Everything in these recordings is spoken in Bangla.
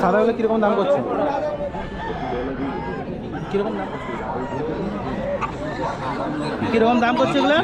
সাদাগুলো কীরকম দাম করছে কীরকম দাম? কীরকম দাম করছে এগুলো?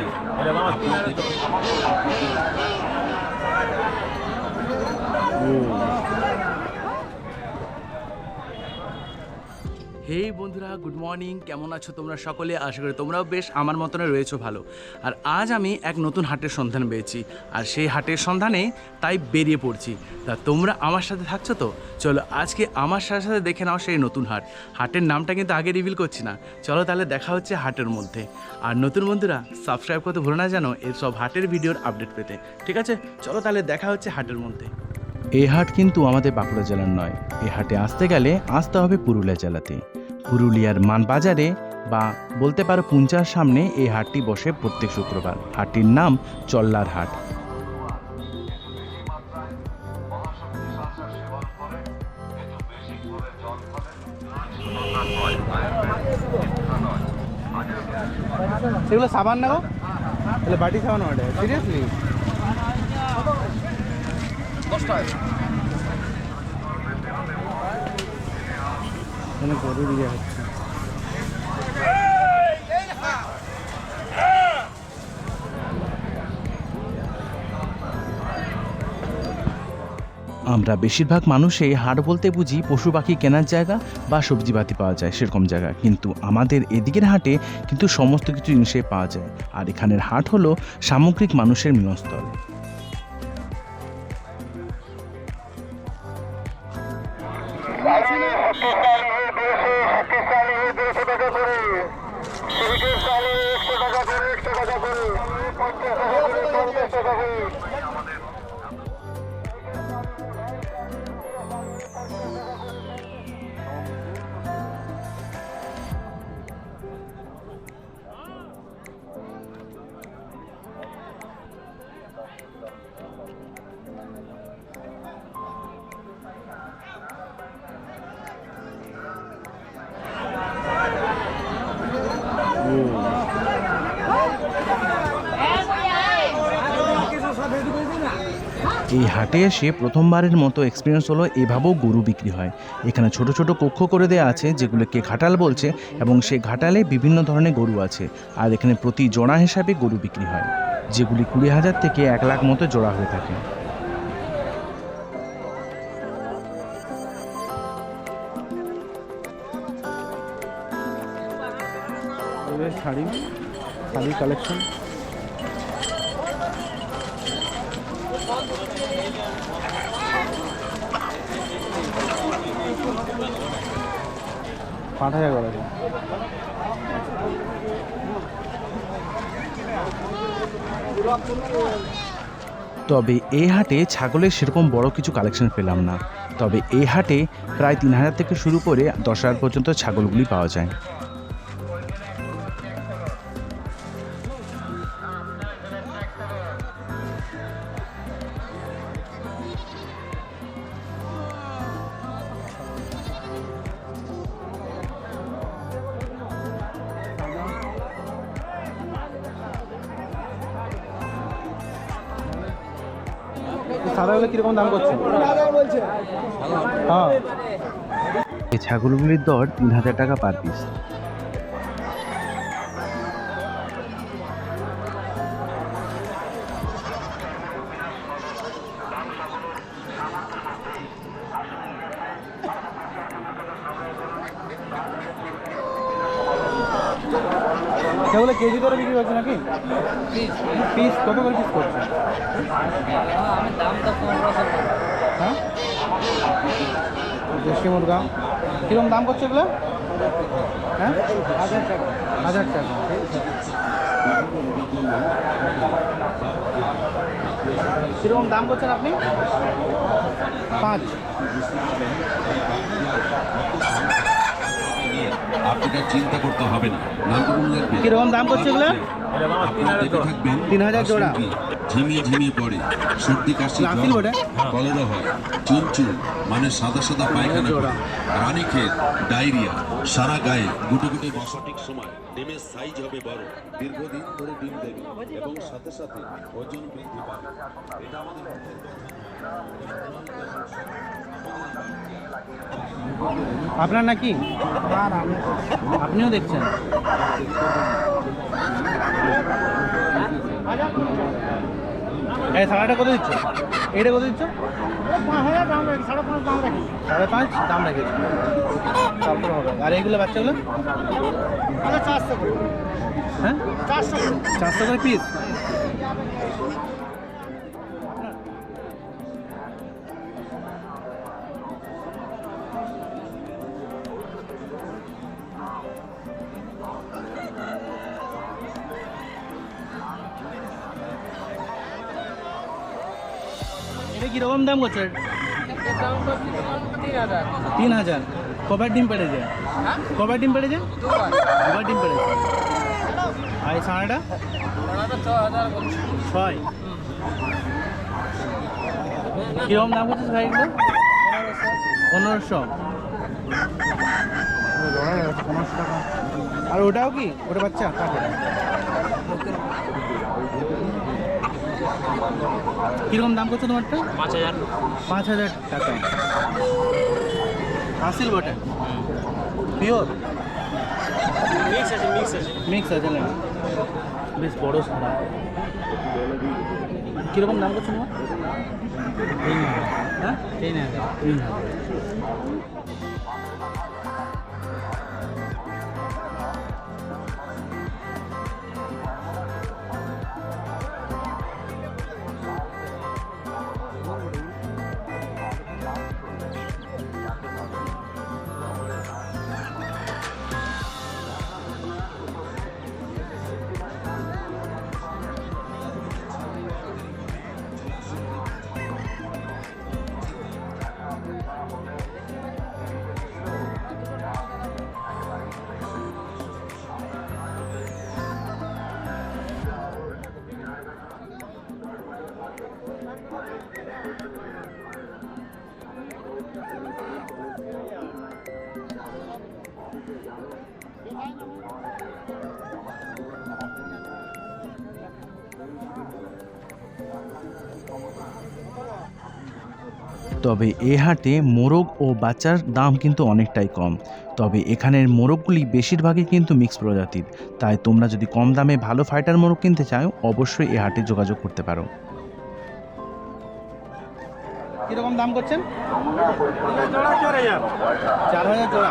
হেই বন্ধুরা, গুড মর্নিং। কেমন আছো তোমরা সকলে? আশা করি তোমরাও বেশ আমার মতনে রয়েছো ভালো। আর আজ আমি এক নতুন হাটের সন্ধান পেয়েছি। আর সেই হাটের সন্ধানে তাই বেরিয়ে পড়ছি। তা তোমরা আমার সাথে থাকছো তো? চলো আজকে আমার সাথে সাথে দেখে নাও সেই নতুন হাট। হাটের নামটা কিন্তু আগে রিভিল করছি না। চলো তাহলে দেখা হচ্ছে হাটের মধ্যে। আর নতুন বন্ধুরা, সাবস্ক্রাইব করতে ভুলো না জানো এই সব হাটের ভিডিওর আপডেট পেতে। ঠিক আছে? চলো তাহলে দেখা হচ্ছে হাটের মধ্যে। এই হাট কিন্তু আমাদের বাঁকুড়া জেলার নয়। এই হাটে আসতে গেলে আসতে হবে পুরুলিয়া জেলাতে। পুরুলিয়ার মানবাজারে বা বলতে পারো পুঞ্চার সামনে এই হাটটি বসে প্রত্যেক শুক্রবার। হাটটির নাম চল্লার হাট। সেগুলো সাবান না গো? তাহলে বাটি সাবান সিরিয়াসলি এখানে গরু দিয়ে হচ্ছে আমরা বেশিরভাগ মানুষই হাট বলতে বুঝি পশু পাখি কেনার জায়গা বা সবজিপাতি পাওয়া যায় সেরকম জায়গা। কিন্তু আমাদের এদিকের হাটে কিন্তু সমস্ত কিছু জিনিসে পাওয়া যায়। আর এখানের হাট হলো সামগ্রিক মানুষের মিলনস্থল। একশো টাকা করে পঞ্চাশ টাকা করে পঞ্চাশ টাকা করে এই হাটে এসে প্রথমবারের মতো এক্সপিরিয়েন্স হলো এভাবেও গরু বিক্রি হয়। এখানে ছোট ছোট কক্ষ করে দেওয়া আছে, যেগুলোকে ঘাটাল বলছে এবং সেই ঘাটালে বিভিন্ন ধরনের গরু আছে। আর এখানে প্রতি জোড়া হিসাবে গরু বিক্রি হয়, যেগুলি কুড়ি হাজার থেকে এক লাখ মতো জোড়া হয়ে থাকে। শাড়ি শাড়ি কালেকশন তবে এই হাটে ছাগলের সেরকম বড় কিছু কালেকশন পেলাম না। তবে এই হাটে প্রায় তিন হাজার থেকে শুরু করে দশ হাজার পর্যন্ত ছাগলগুলি পাওয়া যায়। সাদাগুলো কীরকম দাম করছে? হ্যাঁ। এই ছাগলগুলির দর তিন হাজার টাকা পার পিস সেগুলো কেজি ধরে বিক্রি করছে নাকি? পিস কত করে পিস করছে? হ্যাঁ? দেশি মুরগা। কীরকম দাম করছে এগুলো? হ্যাঁ? হাজার টাকা হাজার টাকা। কীরকম দাম করছেন আপনি? পাঁচ। আর চিন্তা করতে হবে না। কীরকম দাম করছে এগুলো? তিন হাজার জোড়া। ঝিমিয়ে ঝিমিয়ে পড়ে। সর্দি কাশি লাফিল জ্বর, কলেরা হয় চুনচুন মানে সাদা সাদা পায়খানা রানীক্ষেত ডায়রিয়া সারা গায়ে গুটে গুটে সঠিক সময়। ডিমের সাইজ হবে বড়। দীর্ঘদিন ধরে ডিম দেবে এবং সাথে সাথে ওজন বৃদ্ধি পাবে। এটা আমাদের। আপনার নাকি? আপনিও দেখছেন? এই সাড়াটা কত দিচ্ছ? এইটা কত দিচ্ছ? সাড়ে পাঁচ দাম রেখেছি। তারপরে হবে। আর এইগুলো বাচ্চাগুলো? হ্যাঁ? চারশো করে। পিস এটা কীরকম দাম করছে? তিন হাজার। কবার ডিম পেড়েছে? কবার ডিম পেড়েছে? দুবার ডিম পেড়েছে। আর এই ছয়। কীরকম দাম করছিস ভাই এগুলো পনেরোশো। পনেরোশো আর ওটাও কি? ওটা বাচ্চা? কীরকম দাম করছ তোমারটা? পাঁচ হাজার। পাঁচ হাজার টাকা। হাসিল বটে? পিওর? মিক্স আছে মিক্স আছে। মিক্স আছে না? বেশ বড় সারা কীরকম দাম করছ তোমার? হ্যাঁ? তিন হাজার। তিন হাজার। তবে এ হাটে মোরগ ও বাচ্চার দাম কিন্তু অনেকটাই কম। তবে এখানের মোরগগুলি বেশিরভাগই কিন্তু মিক্স প্রজাতির। তাই তোমরা যদি কম দামে ভালো ফাইটার মোরগ কিনতে চাও অবশ্যই এ হাটে যোগাযোগ করতে পারো। কীরকম দাম করছেন? চার হাজার জোড়া।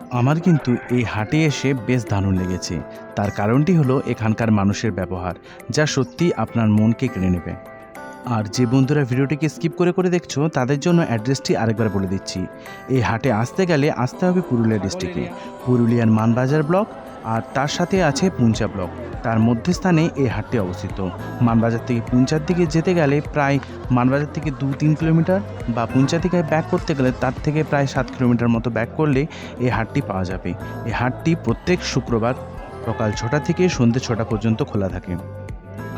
আমার কিন্তু এই হাটে এসে বেশ দারুণ লেগেছে। তার কারণটি হলো এখানকার মানুষের ব্যবহার, যা সত্যি আপনার মনকে কেড়ে নেবে। আর যে বন্ধুরা ভিডিওটিকে স্কিপ করে করে দেখছ, তাদের জন্য অ্যাড্রেসটি আরেকবার বলে দিচ্ছি। এই হাটে আসতে গেলে আসতে হবে পুরুলিয়া ডিস্ট্রিক্টে। পুরুলিয়ার মানবাজার ব্লক আর তার সাথে আছে পুঞ্চা ব্লক। তার মধ্যস্থানে এই হাটটি অবস্থিত। মানবাজার থেকে পুঞ্চার দিকে যেতে গেলে প্রায় মানবাজার থেকে দু তিন কিলোমিটার বা পুঞ্চা থেকে ব্যাক করতে গেলে তার থেকে প্রায় সাত কিলোমিটার মতো ব্যাক করলে এই হাটটি পাওয়া যাবে। এই হাটটি প্রত্যেক শুক্রবার সকাল ছটা থেকে সন্ধ্যে ছটা পর্যন্ত খোলা থাকে।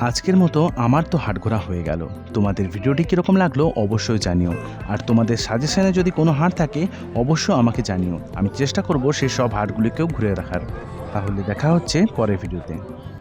আজকের মতো আমার তো হাট ঘোরা হয়ে গেল। তোমাদের ভিডিওটি কীরকম লাগল অবশ্যই জানিও। আর তোমাদের সাজেশনে যদি কোনো হাট থাকে, অবশ্যই আমাকে জানিও। আমি চেষ্টা করব সেই সব হাটগুলিকেও ঘুরে দেখার। তাহলে দেখা হচ্ছে পরের ভিডিওতে।